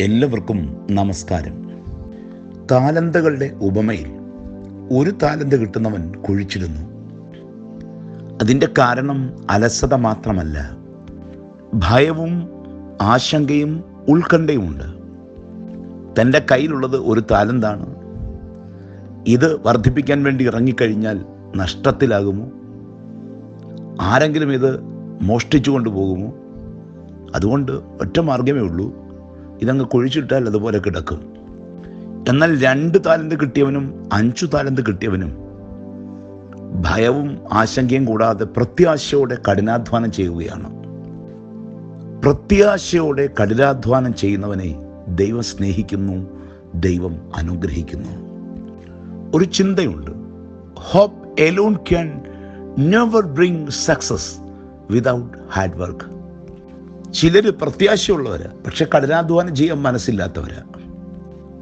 എല്ലാവർക്കും നമസ്കാരം. താലന്തകളുടെ ഉപമയിൽ ഒരു താലന്ത് കിട്ടുന്നവൻ കുഴിച്ചിരുന്നു അതിന്റെ കാരണം അലസത മാത്രമല്ല ഭയവും ആശങ്കയും ഉത്കണ്ഠയുമുണ്ട്. തന്റെ കയ്യിലുള്ളത് ഒരു താലന്താണ്. ഇത് വർദ്ധിപ്പിക്കാൻ വേണ്ടി ഇറങ്ങിക്കഴിഞ്ഞാൽ നഷ്ടത്തിലാകുമോ? ആരെങ്കിലും ഇത് മോഷ്ടിച്ചു കൊണ്ടുപോകുമോ? അതുകൊണ്ട് ഒറ്റ മാർഗമേ ഉള്ളൂ. ഇതങ്ങ് കുഴിച്ചിട്ടാൽ അതുപോലെ കിടക്കും. എന്നാൽ രണ്ട് താലന്ത് കിട്ടിയവനും അഞ്ചു താലന്ത് കിട്ടിയവനും ഭയവും ആശങ്കയും കൂടാതെ പ്രത്യാശയോടെ കഠിനാധ്വാനം ചെയ്യുകയാണ്. പ്രത്യാശയോടെ കഠിനാധ്വാനം ചെയ്യുന്നവനെ ദൈവം സ്നേഹിക്കുന്നു ദൈവം അനുഗ്രഹിക്കുന്നു. ഒരു ചിന്തയുണ്ട്. Hope alone can never bring success without hard work ചിലർ പ്രത്യാശയുള്ളവരാ. പക്ഷെ കഠിനാധ്വാനം ചെയ്യാൻ മനസ്സില്ലാത്തവരാ.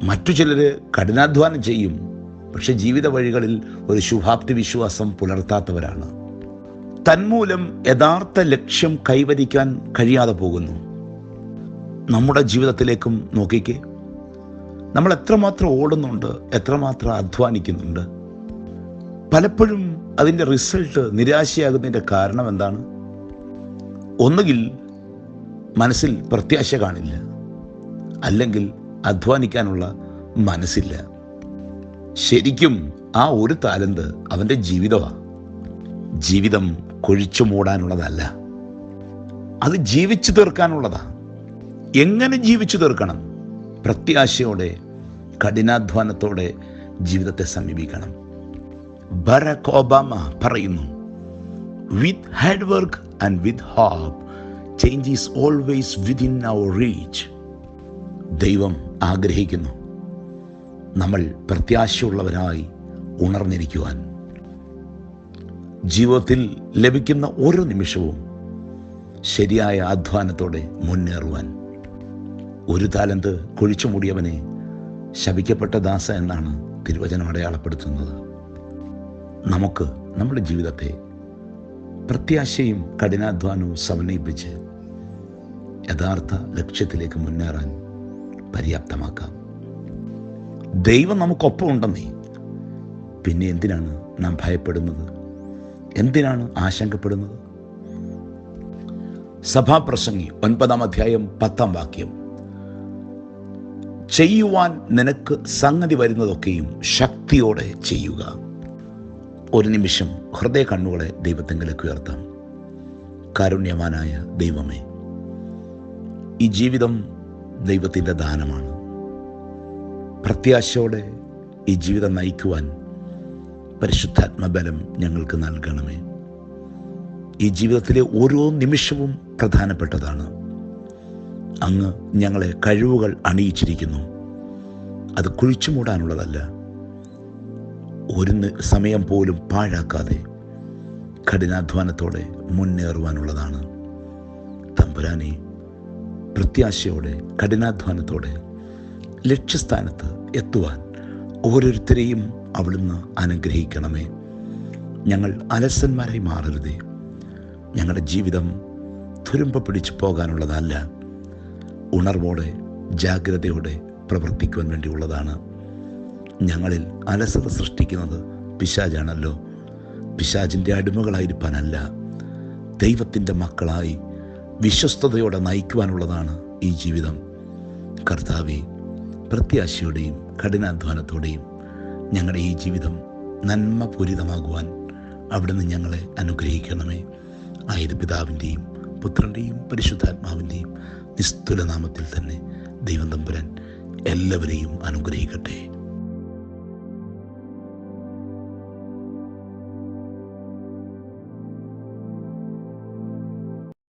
മറ്റു ചിലർ കഠിനാധ്വാനം ചെയ്യും. പക്ഷെ ജീവിത വഴികളിൽ ഒരു ശുഭാപ്തി വിശ്വാസം പുലർത്താത്തവരാണ്. തന്മൂലം യഥാർത്ഥ ലക്ഷ്യം കൈവരിക്കാൻ കഴിയാതെ പോകുന്നു. നമ്മുടെ ജീവിതത്തിലേക്കും നോക്കിക്കേ. നമ്മൾ എത്രമാത്രം ഓടുന്നുണ്ട് എത്രമാത്രം അധ്വാനിക്കുന്നുണ്ട്. പലപ്പോഴും അതിന്റെ റിസൾട്ട് നിരാശയാകുന്നതിന്റെ കാരണം എന്താണ്? ഒന്നുകിൽ മനസ്സിൽ പ്രത്യാശ കാണില്ല. അല്ലെങ്കിൽ അധ്വാനിക്കാനുള്ള മനസ്സില്ല. ശരിക്കും ആ ഒരു താലന്ത് അവന്റെ ജീവിതമാണ് ജീവിതം കൊഴിച്ചു മൂടാനുള്ളതല്ല. അത് ജീവിച്ചു തീർക്കാനുള്ളതാ. എങ്ങനെ ജീവിച്ചു തീർക്കണം? പ്രത്യാശയോടെ കഠിനാധ്വാനത്തോടെ ജീവിതത്തെ സമീപിക്കണം. ബറക് ഒബാമ പറയുന്നു with hard work and with hope change is always within our reach ദൈവം ആഗ്രഹിക്കുന്നു നമ്മൾ പ്രത്യാശയുള്ളവരായി ഉണർന്നിരിക്കുവാൻ. ജീവിതത്തിൽ ലഭിക്കുന്ന ഓരോ നിമിഷവും ശരിയായ അധ്വാനത്തോടെ മുന്നേറുവാൻ. ഒരു താലന്ത് കുഴിച്ചു മൂടിയവനെ ശപിക്കപ്പെട്ട ദാസ എന്നാണ് തിരുവചനം അടയാളപ്പെടുത്തുന്നത്. നമുക്ക് നമ്മുടെ ജീവിതത്തെ പ്രത്യാശയും കഠിനാധ്വാനവും സമന്വയിപ്പിച്ച് യഥാർത്ഥ ലക്ഷ്യത്തിലേക്ക് മുന്നേറാൻ പര്യാപ്തമാക്കാം. ദൈവം നമുക്കൊപ്പം ഉണ്ടെന്നേ. പിന്നെ എന്തിനാണ് നാം ഭയപ്പെടുന്നത്? എന്തിനാണ് ആശങ്കപ്പെടുന്നത്? സഭാപ്രസംഗി ഒൻപതാം അധ്യായം പത്താം വാക്യം. ചെയ്യുവാൻ നിനക്ക് സംഗതി വരുന്നതൊക്കെയും ശക്തിയോടെ ചെയ്യുക. ഒരു നിമിഷം ഹൃദയ കണ്ണുകളെ ദൈവത്തെങ്കിലേക്ക് ഉയർത്താം. കാരുണ്യവാനായ ദൈവമേ ഈ ജീവിതം ദൈവത്തിന്റെ ദാനമാണ്. പ്രത്യാശയോടെ ഈ ജീവിതം നയിക്കുവാൻ പരിശുദ്ധാത്മബലം ഞങ്ങൾക്ക് നൽകണമേ. ഈ ജീവിതത്തിലെ ഓരോ നിമിഷവും പ്രധാനപ്പെട്ടതാണ്. അങ്ങ് ഞങ്ങളെ കഴിവുകൾ അണിയിച്ചിരിക്കുന്നു. അത് കുഴിച്ചു മൂടാനുള്ളതല്ല. ഒരു സമയം പോലും പാഴാക്കാതെ കഠിനാധ്വാനത്തോടെ മുന്നേറുവാനുള്ളതാണ്. തമ്പുരാനെ പ്രത്യാശയോടെ കഠിനാധ്വാനത്തോടെ ലക്ഷ്യസ്ഥാനത്ത് എത്തുവാൻ ഓരോരുത്തരെയും അവിടുന്ന് അനുഗ്രഹിക്കണമേ. ഞങ്ങൾ അലസന്മാരായി മാറരുതേ. ഞങ്ങളുടെ ജീവിതം തുരുമ്പ പിടിച്ചു പോകാനുള്ളതല്ല. ഉണർവോടെ ജാഗ്രതയോടെ പ്രവർത്തിക്കുവാൻ വേണ്ടിയുള്ളതാണ്. ഞങ്ങളിൽ അലസത സൃഷ്ടിക്കുന്നത് പിശാജാണല്ലോ പിശാജിന്റെ അടിമകളായിരിക്കാനല്ല ദൈവത്തിന്റെ മക്കളായി വിശ്വസ്തയോടെ നയിക്കുവാനുള്ളതാണ് ഈ ജീവിതം. കർത്താവെ പ്രത്യാശയോടെയും കഠിനാധ്വാനത്തോടെയും ഞങ്ങളുടെ ഈ ജീവിതം നന്മ പൂരിതമാകുവാൻ അവിടുന്ന് ഞങ്ങളെ അനുഗ്രഹിക്കണമേ. ആയത് പിതാവിന്റെയും പുത്രന്റെയും പരിശുദ്ധാത്മാവിന്റെയും നിസ്തുലനാമത്തിൽ തന്നെ ദൈവം തമ്പുരാൻ എല്ലാവരെയും അനുഗ്രഹിക്കട്ടെ.